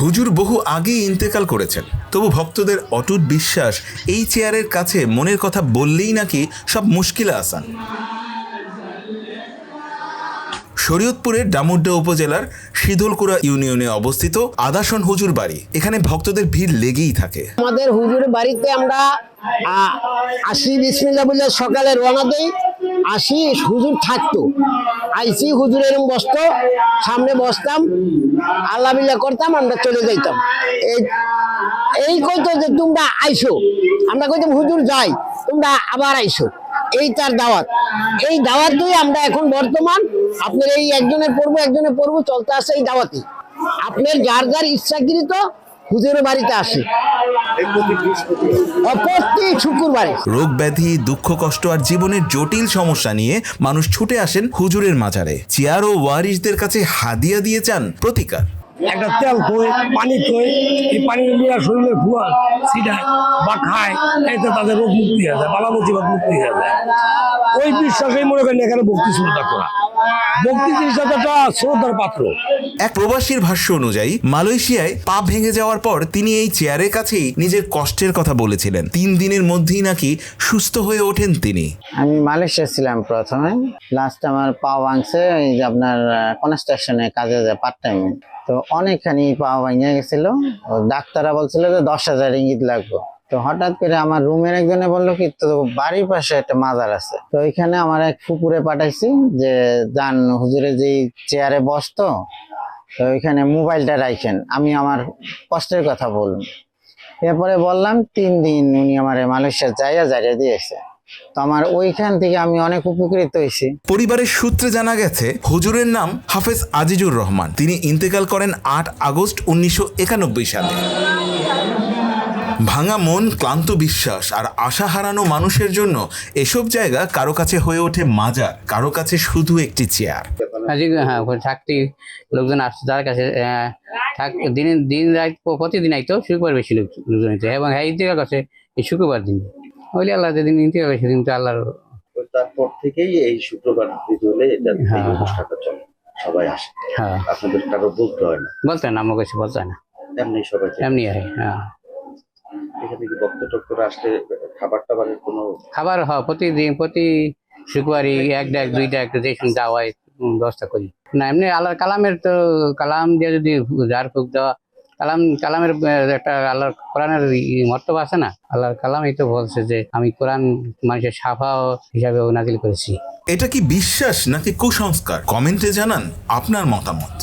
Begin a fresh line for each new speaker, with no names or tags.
হুজুর বহু আগেই ইন্তেকাল করেছেন, তবু ভক্তদের অটুট বিশ্বাস এই চেয়ারের কাছে মনের কথা বললেই নাকি সব মুশকিলে আসান। শরীয়তপুরের ডামুড্ডা উপজেলার শীতলকুড়া ইউনিয়নে অবস্থিত আদাসন হুজুর বাড়ি, এখানে ভক্তদের ভিড় লেগেই থাকে।
আমাদের হুজুরের বাড়িতে আমরা আসি বিসমিল্লা বলে সকালে রওনা দেই আসি হুজুর থাকতো। আইসি হুজুর এরকম বসতো, সামনে বসতাম, আল্লাহ বিল্লাহ করতাম, আমরা চলে যাইতাম। এই এই কইতো যে তোমরা আইসো আমরা কইতাম, হুজুর, যাই, তোমরা আবার আইসো এই তার দাওয়াত। এই দাওয়াত দিয়ে আমরা এখন বর্তমান, আপনার এই একজনের পড়ব একজনের পড়ব, চলতে আসে এই দাওয়াতে। আপনার যার যার ইচ্ছাকৃত হুজুরের বাড়িতে আসে। শুক্রবারে।
রোগ ব্যাধি দুঃখ কষ্ট আর জীবনের জটিল সমস্যা নিয়ে মানুষ ছুটে আসেন হুজুরের মাজারে। চেয়ার ও ওয়ারিসদের কাছে হাদিয়া দিয়ে চান প্রতিকার।
একটা তেল থই পানি থই এই পানি নিয়ে শরীরে ফুয়া ছিটায় বা খায় এতে তাদের রোগ মুক্তি হয়ে যায় বালা মুক্তি হয়ে যায়। ওই বিশ্বাসেই মনে করেন এখানে ভক্তি শ্রদ্ধা করা। শ্রদ্ধার পাত্র।
এক প্রবাসীর ভাষ্য অনুযায়ী মালয়েশিয়ায় পা ভেঙে যাওয়ার পর তিনি এই চেয়ারের কাছেই নিজের কষ্টের কথা বলেছিলেন। তিন দিনের মধ্যেই নাকি সুস্থ হয়ে ওঠেন তিনি।
আমি মালয়েশিয়া ছিলাম প্রথমে। লাস্ট আমার পা ভাঙছে এই যে আপনার কনস্ট্রাকশনে কাজে যায় পার্ট টাইমে তো অনেকখানি পা ভাঙে গেছিল। ডাক্তাররা বলছিল যে দশ হাজার ইঙ্গিত লাগবে। তো হঠাৎ করে আমার রুমের একজনে বলল কি তো বাড়ির পাশে একটা মাজার আছে। তো ওইখানে আমার এক ফুপুরে পাঠাইছি যে যান হুজুরে যেই চেয়ারে বসতো তো ওইখানে মোবাইলটা রাখেন আমি আমার কষ্টের কথা বলুন। এরপরে বললাম, তিন দিন উনি আমার মালয়েশিয়া জায়গা জায়গা দিয়েছে। তো আমার ওইখান থেকে আমি অনেক উপকৃত হয়েছি
পরিবারের সূত্রে জানা গেছে, হুজুরের নাম হাফেজ আজিজুর রহমান। তিনি ইন্তেকাল করেন আট আগস্ট উনিশশো একানব্বই সালে। ভাঙা মন ক্লান্ত বিশ্বাস আর আশা হারানো মানুষের জন্য এসব জায়গা কারও কাছে হয়ে ওঠে মাজার কারও কাছে শুধু একটি চেয়ার।
হ্যাঁ ওখানে থাকতে লোকজন আসছে তার কাছে থাক দিন দিন রাত প্রতিদিন আইতো শুক্রবার বেশি লোকজন আইতো। এবং হ্যাঁ ইন্তেকাল করছে এই শুক্রবার দিন। ওইলে আল্লাহ যেদিন ইন্তেকাল করে সেদিন তো আল্লাহর
তারপর থেকেই এই শুক্রবার হলে এটা
হ্যাঁ।
অনুষ্ঠানটা চলে সবাই আসে।
হ্যাঁ।
আপনাদের কারও বলতে হয় না।
বলতে না আমার কাছে বলতে হয় না।
এমনি সবাই
এমনি হ্যাঁ।
এখানে কি বক্ত টক্তরা আসলে খাবার টাবারের কোনো
খাবার হ প্রতিদিন প্রতি শুক্রবারই এক ডাক দুই ডাক যে সময় যাওয়া হয় ব্যবস্থা করি। না এমনি আল্লাহর কালামের তো কালাম দিয়ে যদি ঝাড় ফুক দেওয়া কালাম কালামের একটা আল্লাহর কোরআনের ই- মর্তবা আছে না? আল্লাহর কালামই তো বলছে যে আমি কোরআন মানুষের সাফা হিসাবে নাজিল করেছি।
এটা কি বিশ্বাস নাকি কুসংস্কার? কমেন্টে জানান আপনার মতামত।